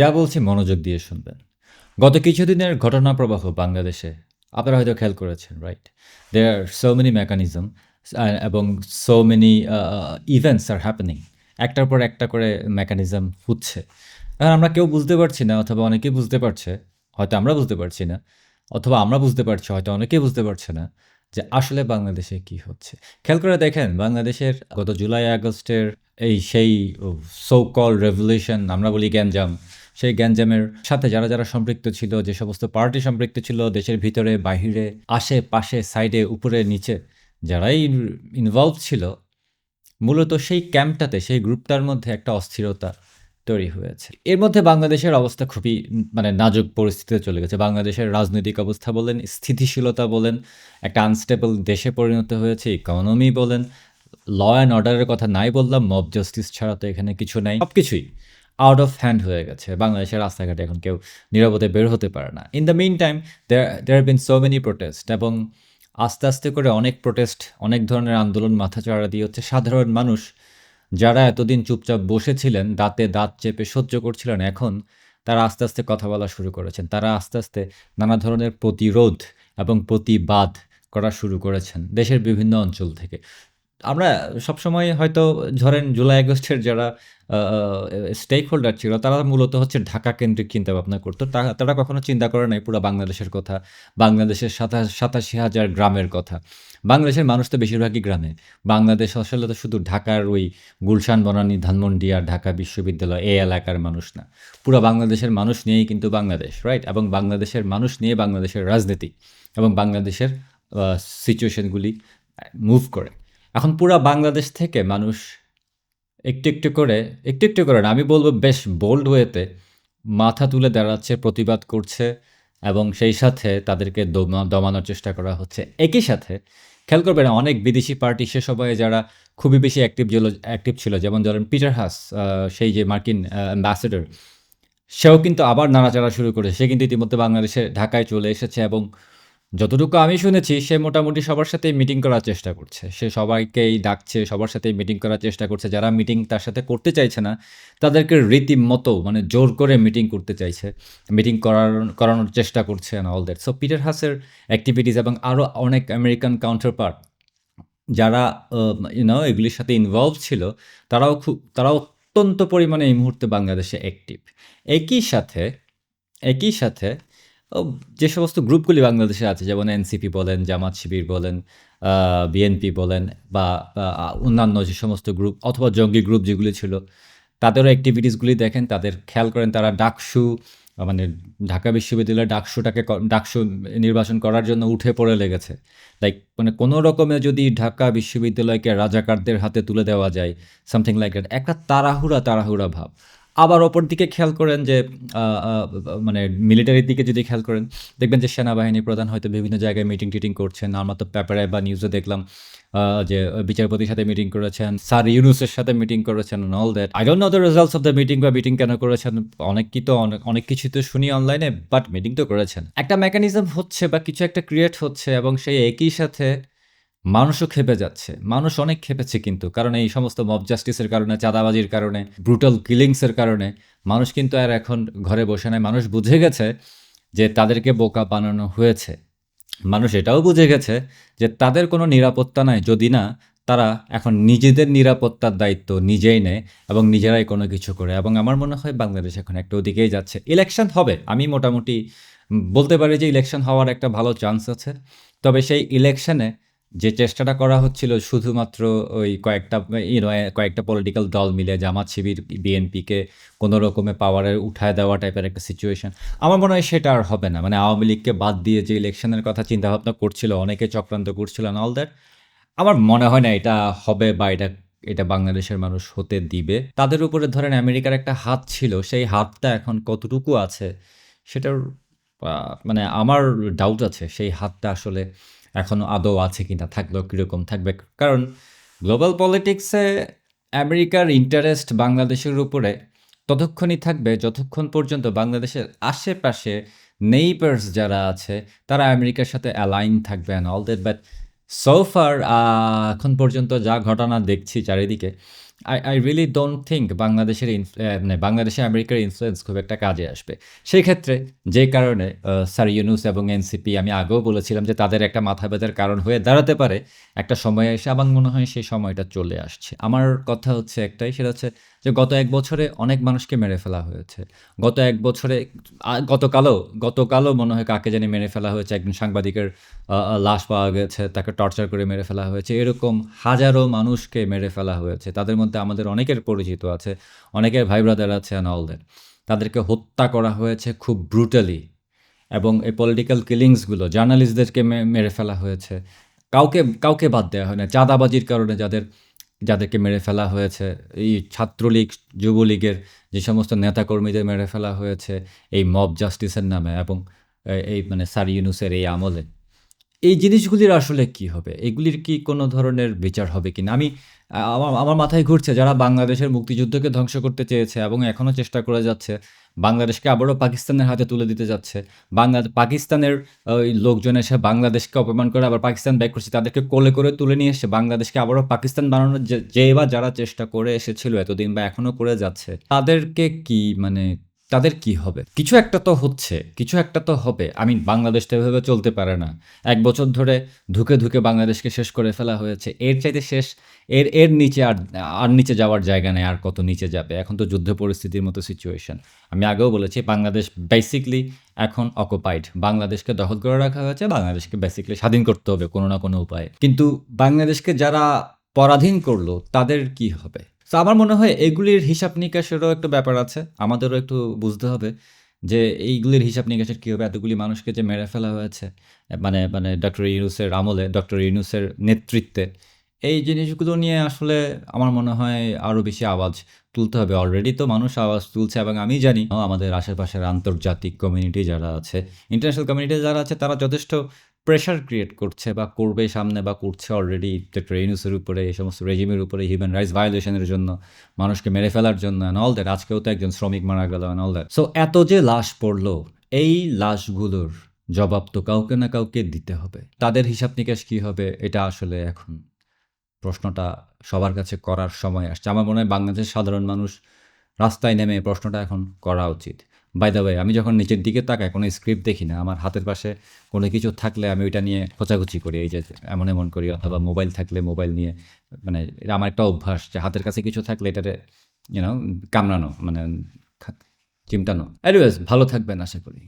যা বলছি মনোযোগ দিয়ে শুনবেন। গত কিছুদিনের ঘটনা প্রবাহ বাংলাদেশে, আপনারা হয়তো খেয়াল করেছেন right there are so many mechanism এবং so many events are happening একটার পর একটা করে মেকানিজম হচ্ছে এখন আমরা কেউ বুঝতে পারছি না, অথবা অনেকেই বুঝতে পারছে, হয়তো আমরা বুঝতে পারছি না, অথবা আমরা বুঝতে পারছি, হয়তো অনেকেই বুঝতে পারছে না যে আসলে বাংলাদেশে কি হচ্ছে। খেয়াল করে দেখেন, বাংলাদেশের গত জুলাই আগস্টের এই সেই সো কল রেভলিউশন আমরা বলি গ্যাঞ্জাম সেই গ্যাঞ্জামের সাথে যারা যারা সম্পৃক্ত ছিল, যে সমস্ত পার্টি সম্পৃক্ত ছিল, দেশের ভিতরে, বাহিরে, আশেপাশে, সাইডে, উপরে, নিচে যারাই ইনভলভ ছিল, মূলত সেই ক্যাম্পটাতে, সেই গ্রুপটার মধ্যে একটা অস্থিরতা তৈরি হয়েছে। এর মধ্যে বাংলাদেশের অবস্থা খুবই মানে নাজুক পরিস্থিতিতে চলে গেছে। বাংলাদেশের রাজনৈতিক অবস্থা বলেন, স্থিতিশীলতা বলেন, একটা আনস্টেবল দেশে পরিণত হয়েছে ইকোনমি বলেন ল অ্যান্ড অর্ডারের কথা নাই বললাম মব জাস্টিস ছাড়া তো এখানে কিছু নাই। সব কিছুই আউট অফ হ্যান্ড হয়ে গেছে। বাংলাদেশের রাস্তাঘাটে এখন কেউ নিরাপদে বের হতে পারে না। In the meantime there there been so many protest এবং আস্তে আস্তে করে অনেক প্রোটেস্ট অনেক ধরনের আন্দোলন মাথা চাড়া দিয়ে হচ্ছে সাধারণ মানুষ যারা এতদিন চুপচাপ বসেছিলেন, দাঁতে দাঁত চেপে সহ্য করছিলেন, এখন তারা আস্তে আস্তে কথা বলা শুরু করেছেন। তারা আস্তে আস্তে নানা ধরনের প্রতিরোধ এবং প্রতিবাদ করা শুরু করেছেন দেশের বিভিন্ন অঞ্চল থেকে। আমরা সবসময় হয়তো ধরেন জুলাই আগস্টের যারা স্টেক হোল্ডার ছিল, তারা মূলত হচ্ছে ঢাকা কেন্দ্রিক চিন্তা ভাবনা করতো তারা কখনো চিন্তা করে নাই পুরো বাংলাদেশের কথা, বাংলাদেশের সাতাশি হাজার গ্রামের কথা। বাংলাদেশের মানুষ তো বেশিরভাগই গ্রামে। বাংলাদেশ আসলে তো শুধু ঢাকার ওই গুলশান, বনানী, ধানমন্ডি আর ঢাকা বিশ্ববিদ্যালয়, এই এলাকার মানুষ না। পুরো বাংলাদেশের মানুষ নিয়েই কিন্তু বাংলাদেশ রাইট এবং বাংলাদেশের মানুষ নিয়ে বাংলাদেশের রাজনীতি এবং বাংলাদেশের সিচুয়েশনগুলি মুভ করে। এখন পুরো বাংলাদেশ থেকে মানুষ একটু একটু করে, একটু একটু করে না, আমি বলব বেশ বোল্ড ওয়েতে মাথা তুলে দাঁড়াচ্ছে, প্রতিবাদ করছে এবং সেই সাথে তাদেরকে দমা- দমানোর চেষ্টা করা হচ্ছে। একই সাথে খেয়াল করবেন অনেক বিদেশি পার্টি, সে সময়ে যারা খুবই বেশি অ্যাক্টিভ অ্যাক্টিভ ছিল, যেমন ধরেন পিটার হাস সেই যে মার্কিন অ্যাম্বাসেডর সেও কিন্তু আবার নাড়াচাড়া শুরু করেছে। সে কিন্তু ইতিমধ্যে বাংলাদেশে, ঢাকায় চলে এসেছে এবং যতটুকু আমি শুনেছি, সে মোটামুটি সবার সাথে মিটিং করার চেষ্টা করছে। সে সবাইকেই ডাকছে, সবার সাথে মিটিং করার চেষ্টা করছে। যারা মিটিং তার সাথে করতে চাইছে না, তাদেরকে রীতিমতো মানে জোর করে মিটিং করতে চাইছে। মিটিং করার, করানোর চেষ্টা করছে and all that so Peter হাসের অ্যাক্টিভিটিস এবং আরও অনেক আমেরিকান কাউন্টার পার্ট যারা ইউনো এগুলির সাথে ইনভলভ ছিল, তারাও খুব, তারাও অত্যন্ত পরিমাণে এই মুহূর্তে বাংলাদেশে অ্যাক্টিভ একই সাথে একই সাথে যে সমস্ত গ্রুপগুলি বাংলাদেশে আছে, যেমন এনসিপি বলেন, জামাত শিবির বলেন বিএনপি বলেন বা অন্যান্য যে সমস্ত গ্রুপ অথবা জঙ্গি গ্রুপ যেগুলি ছিল, তাদেরও অ্যাক্টিভিটিসগুলি দেখেন, তাদের খেয়াল করেন তারা ডাকসু মানে ঢাকা বিশ্ববিদ্যালয়ের ডাকসুটাকে ডাকসু নির্বাচন করার জন্য উঠে পড়ে লেগেছে। লাইক মানে কোনো রকমে যদি ঢাকা বিশ্ববিদ্যালয়কে রাজাকারদের হাতে তুলে দেওয়া যায় সামথিং লাইক দ্যাট একটা তাড়াহুড়া তাড়াহুড়া ভাব। আবার অপর দিকে খেয়াল করেন যে মানে মিলিটারির দিকে যদি খেয়াল করেন, দেখবেন যে সেনাবাহিনী প্রধান হয়তো বিভিন্ন জায়গায় মিটিং টিটিং করছেন। আমরা তো পেপারে বা নিউজে দেখলাম যে বিচারপতির সাথে মিটিং করেছেন, স্যার ইউনুসের সাথে মিটিং করেছেন all that I don't know the results of the meeting বা মিটিং কেন করেছেন অনেক কি তো, অনেক অনেক কিছু তো শুনি অনলাইনে বাট মিটিং তো করেছেন। একটা মেকানিজম হচ্ছে বা কিছু একটা ক্রিয়েট হচ্ছে এবং সেই একই সাথে মানুষও খেপে যাচ্ছে। মানুষ অনেক খেপেছে কিন্তু, কারণ এই সমস্ত মব জাস্টিসের কারণে, চাঁদাবাজির কারণে ব্রুটাল কিলিংসের কারণে মানুষ কিন্তু আর এখন ঘরে বসে নাই। মানুষ বুঝে গেছে যে তাদেরকে বোকা বানানো হয়েছে। মানুষ এটাও বুঝে গেছে যে তাদের কোনো নিরাপত্তা নাই। যদি না, তারা এখন নিজেদের নিরাপত্তার দায়িত্ব নিজেই নেয় এবং নিজেরাই কোনো কিছু করে। এবং আমার মনে হয় বাংলাদেশ এখন একটা ওদিকেই যাচ্ছে। ইলেকশন হবে। আমি মোটামুটি বলতে পারি যে ইলেকশন হওয়ার একটা ভালো চান্স আছে। তবে সেই ইলেকশনে যে চেষ্টাটা করা হচ্ছিল শুধুমাত্র ওই কয়েকটা ইউনো কয়েকটা পলিটিক্যাল দল মিলে জামাত শিবির বিএনপিকে কোনো রকমে পাওয়ারে উঠায় দেওয়া টাইপের একটা সিচুয়েশন আমার মনে হয় সেটা আর হবে না। মানে আওয়ামী লীগকে বাদ দিয়ে যে ইলেকশনের কথা চিন্তাভাবনা করছিল, অনেকে চক্রান্ত করছিল অল দ্যাট আমার মনে হয় না এটা হবে বা এটা এটা বাংলাদেশের মানুষ হতে দিবে। তাদের উপরে ধরেন আমেরিকার একটা হাত ছিল, সেই হাতটা এখন কতটুকু আছে, সেটার মানে আমার ডাউট আছে, সেই হাতটা আসলে এখনও আদৌ আছে কিনা থাকলেও কীরকম থাকবে? কারণ গ্লোবাল পলিটিক্সে আমেরিকার ইন্টারেস্ট বাংলাদেশের উপরে ততক্ষণই থাকবে যতক্ষণ পর্যন্ত বাংলাদেশের আশেপাশে নেইবার্স যারা আছে, তারা আমেরিকার সাথে অ্যালাইন থাকবে অ্যান্ড অল দ্যাট বাট সোফার এখন পর্যন্ত যা ঘটনা দেখছি চারিদিকে I I really don't think বাংলাদেশের মানে বাংলাদেশে আমেরিকার ইনফ্লুয়েন্স খুব একটা কাজে আসবে। সেই ক্ষেত্রে যে কারণে স্যার ইউনুস এবং এনসিপি, আমি আগেও বলেছিলাম যে তাদের একটা মাথা ব্যথার কারণ হয়ে দাঁড়াতে পারে। একটা সময় এসে আমার মনে হয় সেই সময়টা চলে আসছে। আমার কথা হচ্ছে একটাই, সেটা হচ্ছে যে গত এক বছরে অনেক মানুষকে মেরে ফেলা হয়েছে। গত এক বছরে গতকালও গতকালও মনে হয় কাকে জানি মেরে ফেলা হয়েছে। একজন সাংবাদিকের লাশ পাওয়া গেছে, তাকে টর্চার করে মেরে ফেলা হয়েছে। এরকম হাজারো মানুষকে মেরে ফেলা হয়েছে। তাদের মধ্যে আমাদের অনেকের পরিচিত আছে, অনেকের ভাই ব্রাদার আছে অ্যান্ড অল দ্যাট তাদেরকে হত্যা করা হয়েছে খুব ব্রুটালি এবং এই পলিটিক্যাল কিলিংসগুলো জার্নালিস্টদেরকে মেরে ফেলা হয়েছে। কাউকে কাউকে বাদ দেওয়া হয় না, চাঁদাবাজির কারণে যাদের, যাদেরকে মেরে ফেলা হয়েছে, এই ছাত্রলীগ, যুবলীগের যে সমস্ত নেতাকর্মীদের মেরে ফেলা হয়েছে, এই মব জাস্টিসের নামে এবং এই মানে স্যার ইউনুসের এই আমলে। এই জিনিসগুলির আসলে কি হবে? এগুলির কি কোনো ধরনের বিচার হবে কিনা? আমি, আমার আমার মাথায় ঘুরছে যারা বাংলাদেশের মুক্তিযুদ্ধকে ধ্বংস করতে চেয়েছে এবং এখনও চেষ্টা করে যাচ্ছে, বাংলাদেশকে আবারও পাকিস্তানের হাতে তুলে দিতে যাচ্ছে। বাংলা, পাকিস্তানের ওই লোকজন এসে বাংলাদেশকে অপমান করে আবার পাকিস্তান ব্যাক করছে, তাদেরকে কোলে করে তুলে নিয়ে এসে বাংলাদেশকে আবারও পাকিস্তান বানানোর যে বা যারা চেষ্টা করে এসেছিল এতদিন বা এখনও করে যাচ্ছে, তাদেরকে কি মানে তাদের কি হবে? কিছু একটা তো হচ্ছে, কিছু একটা তো হবে। আমি বাংলাদেশ তো এভাবে চলতে পারে না। এক বছর ধরে ধুকে ধুকে বাংলাদেশকে শেষ করে ফেলা হয়েছে। এর চাইতে শেষ, এর এর নিচে আর আর নিচে যাওয়ার জায়গা নেই, আর কত নিচে যাবে। এখন তো যুদ্ধ পরিস্থিতির মতো সিচুয়েশন আমি আগেও বলেছি, বাংলাদেশ বেসিকলি এখন অকুপাইড বাংলাদেশকে দখল করে রাখা হয়েছে, বাংলাদেশকে বেসিকলি স্বাধীন করতে হবে কোনো না কোনো উপায়ে। কিন্তু বাংলাদেশকে যারা পরাধীন করল, তাদের কি হবে? তো আমার মনে হয় এগুলির হিসাব নিকাশেরও একটা ব্যাপার আছে। আমাদেরও একটু বুঝতে হবে যে এইগুলির হিসাব নিকাশের কী হবে। এতগুলি মানুষকে যে মেরে ফেলা হয়েছে মানে মানে ডক্টর ইউনুসের আমলে ডক্টর ইউনুসের নেতৃত্বে এই জিনিসগুলো নিয়ে আসলে আমার মনে হয় আরও বেশি আওয়াজ তুলতে হবে অলরেডি তো মানুষ আওয়াজ তুলছে এবং আমি জানি আমাদের আশেপাশের আন্তর্জাতিক কমিউনিটি যারা আছে ইন্টারন্যাশনাল কমিউনিটি যারা আছে, তারা যথেষ্ট প্রেশার ক্রিয়েট করছে বা করবে সামনে বা করছে অলরেডি ডক্টর ইউনুসের উপরে, এই সমস্ত রেজিমের উপরে হিউম্যান রাইটস ভায়োলেশনের জন্য, মানুষকে মেরে ফেলার জন্য অ্যান্ড অল দ্যাট আজকেও তো একজন শ্রমিক মারা গেল অ্যান্ড অল দ্যাট সো এত যে লাশ পড়ল, এই লাশগুলোর জবাব তো কাউকে না কাউকে দিতে হবে। তাদের হিসাব নিকাশ কী হবে, এটা আসলে এখন প্রশ্নটা সবার কাছে করার সময় আসছে। আমার মনে হয় বাংলাদেশের সাধারণ মানুষ রাস্তায় নেমে প্রশ্নটা এখন করা উচিত। বাই দ্য ওয়ে আমি যখন নিচের দিকে তাকাই, কোনো স্ক্রিপ্ট দেখি না, আমার হাতের পাশে কোনো কিছু থাকলে আমি ওইটা নিয়ে খোঁচাখুচি করি, এই যে এমন এমন করি, অথবা মোবাইল থাকলে মোবাইল নিয়ে মানে এটা আমার একটা অভ্যাস যে হাতের কাছে কিছু থাকলে এটাতে ইউনো কামড়ানো মানে চিমটানো। এনিওয়েজ ভালো থাকবেন, আশা করি।